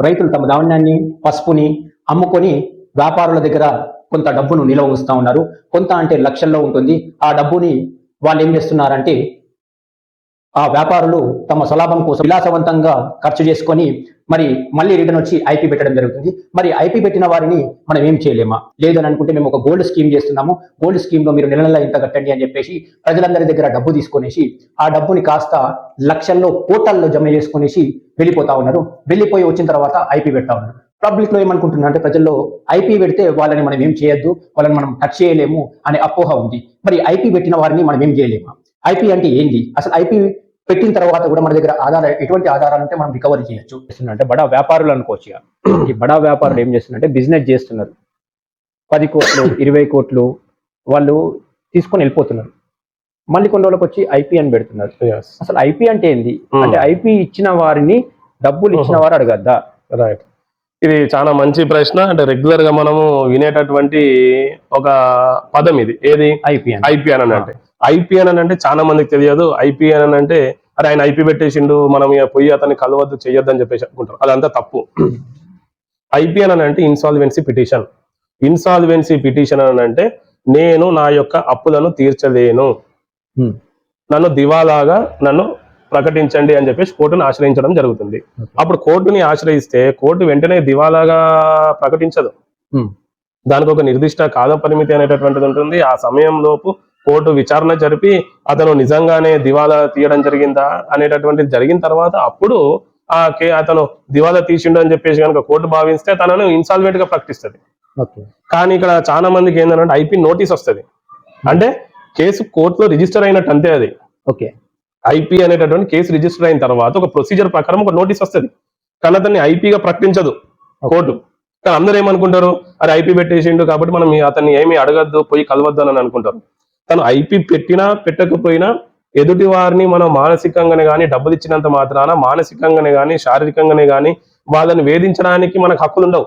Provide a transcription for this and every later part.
రైతులు తమ ధాన్యాన్ని పసుపుని అమ్ముకొని వ్యాపారుల దగ్గర కొంత డబ్బును నిల్వ ఉంచుతా ఉన్నారు. కొంత అంటే లక్షల్లో ఉంటుంది. ఆ డబ్బుని వాళ్ళు ఏం చేస్తున్నారంటే ఆ వ్యాపారులు తమ స్వలాభం కోసం విలాసవంతంగా ఖర్చు చేసుకొని మరి మళ్ళీ రిటర్న్ వచ్చి ఐపీ పెట్టడం జరుగుతుంది. మరి ఐపీ పెట్టిన వారిని మనం ఏం చేయలేమా? లేదని అనుకుంటే మేము ఒక గోల్డ్ స్కీమ్ చేస్తున్నాము. గోల్డ్ స్కీమ్లో మీరు నెల నెల ఇంత కట్టండి అని చెప్పేసి ప్రజలందరి దగ్గర డబ్బు తీసుకొనేసి ఆ డబ్బుని కాస్త లక్షల్లో కోటల్లో జమ చేసుకునేసి వెళ్ళిపోతా ఉన్నారు. వెళ్ళిపోయి వచ్చిన తర్వాత ఐపీ పెడతా ఉన్నారు. పబ్లిక్లో ఏమనుకుంటున్నా అంటే ప్రజల్లో ఐపీ పెడితే వాళ్ళని మనం ఏం చేయొద్దు వాళ్ళని మనం టచ్ చేయలేము అనే అపోహ ఉంది. మరి ఐపీ పెట్టిన వారిని మనం ఏం చేయలేమా? ఐపీ అంటే ఏంటి అసలు ఐపీ పెట్టిన తర్వాత కూడా మన దగ్గర ఆధార ఎటువంటి ఆధారాలు ఉంటే మనం రికవరీ చేయొచ్చు. అంటే బడా వ్యాపారులు అనుకోవచ్చు. ఈ బడా వ్యాపారులు ఏం చేస్తున్నారంటే బిజినెస్ చేస్తున్నారు. పది కోట్లు ఇరవై కోట్లు వాళ్ళు తీసుకొని వెళ్ళిపోతున్నారు. మళ్ళీ కొన్ని రోజులకు వచ్చి ఐపీ అని పెడుతున్నారు. అసలు ఐపీ అంటే ఏంది? Hmm. అంటే ఐపీ ఇచ్చిన వారిని డబ్బులు ఇచ్చిన వారు అడగద్దా? రైట్ ఇది చాలా మంచి ప్రశ్న. అంటే రెగ్యులర్గా మనము వినేటటువంటి ఒక పదం ఇది. ఏది? ఐపీ ఐపీఎన్ అని అంటే. ఐపీఎన్ అని అంటే చాలా మందికి తెలియదు. ఐపీఎన్ అని అంటే అరే ఆయన ఐపీ పెట్టేసిండు మనం ఇక పోయి అతన్ని కలవద్దు చెయ్యొద్దు అని చెప్పేసి అనుకుంటారు. అదంతా తప్పు. ఐపీఎన్ అని అంటే ఇన్సాల్వెన్సీ పిటిషన్ ఇన్సాల్వెన్సీ పిటిషన్ అని అంటే నేను నా యొక్క అప్పులను తీర్చలేను. Hmm. నన్ను దివాలాగా నన్ను ప్రకటించండి అని చెప్పేసి కోర్టును ఆశ్రయించడం జరుగుతుంది. అప్పుడు కోర్టుని ఆశ్రయిస్తే కోర్టు వెంటనే దివాలాగా ప్రకటించదు. Hmm. దానికి ఒక నిర్దిష్ట కాల పరిమితి అనేటటువంటిది ఉంటుంది. ఆ సమయంలోపు కోర్టు విచారణ జరిపి అతను నిజంగానే దివాలా తీయడం జరిగిందా అనేటటువంటిది జరిగిన తర్వాత అప్పుడు ఆ కే అతను దివాలా తీసిండు అని చెప్పేసి కనుక కోర్టు భావిస్తే తనను ఇన్సాల్వెంట్గా ప్రకటిస్తుంది. కానీ ఇక్కడ చాలా మందికి ఏంటంటే ఐపీ నోటీస్ వస్తుంది. అంటే కేసు కోర్టులో రిజిస్టర్ అయినట్టు అంతే అది. ఓకే. ఐపీ అనేటటువంటి కేసు రిజిస్టర్ అయిన తర్వాత ఒక ప్రొసీజర్ ప్రకారం ఒక నోటీస్ వస్తుంది. కానీ అతన్ని ఐపీగా ప్రకటించదు కోర్టు. కానీ అందరూ ఏమనుకుంటారు? అరే ఐపీ పెట్టేసిండు కాబట్టి మనం అతన్ని ఏమీ అడగద్దు పోయి కలవద్దు అని అనుకుంటారు. తను ఐపీ పెట్టినా పెట్టకపోయినా ఎదుటి వారిని మనం మానసికంగానే కానీ డబ్బులు ఇచ్చినంత మాత్రాన మానసికంగానే కానీ శారీరకంగానే కానీ వాళ్ళని వేధించడానికి మనకు హక్కులు ఉండవు.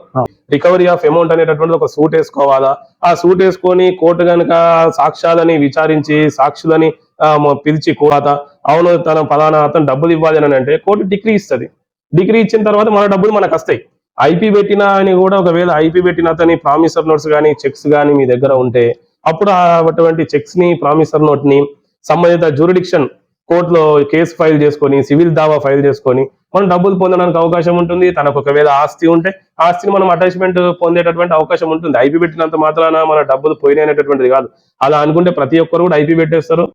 రికవరీ ఆఫ్ అమౌంట్ అనేటటువంటి ఒక సూట్ వేసుకోవాలా? ఆ సూట్ వేసుకొని కోర్టు గనుక సాక్ష్యాలని విచారించి సాక్షులని పిలిచి కోత అవును తన ఫలానా అతను డబ్బులు ఇవ్వాలి అని అంటే కోర్టు డిగ్రీ ఇస్తుంది. డిగ్రీ ఇచ్చిన తర్వాత మన డబ్బులు మనకు వస్తాయి. ఐపీ పెట్టిన అని కూడా ఒకవేళ ఐపీ పెట్టిన అతని ప్రామిసర్ నోట్స్ కానీ చెక్స్ కానీ మీ దగ్గర ఉంటే అప్పుడు అటువంటి చెక్స్ని ప్రామిసర్ నోట్ని సంబంధిత జ్యూరిడిక్షన్ కోర్టులో కేసు ఫైల్ చేసుకొని సివిల్ దావా ఫైల్ చేసుకొని మనం డబ్బులు పొందడానికి అవకాశం ఉంటుంది. తనకు ఒకవేళ ఆస్తి ఉంటే ఆస్తిని మనం అటాచ్మెంట్ పొందేటటువంటి అవకాశం ఉంటుంది. ఐపీ పెట్టినంత మాత్రాన మన డబ్బులు పోయినాయి అనేటటువంటిది కాదు. అలా అనుకుంటే ప్రతి ఒక్కరు కూడా ఐపీ పెట్టేస్తారు.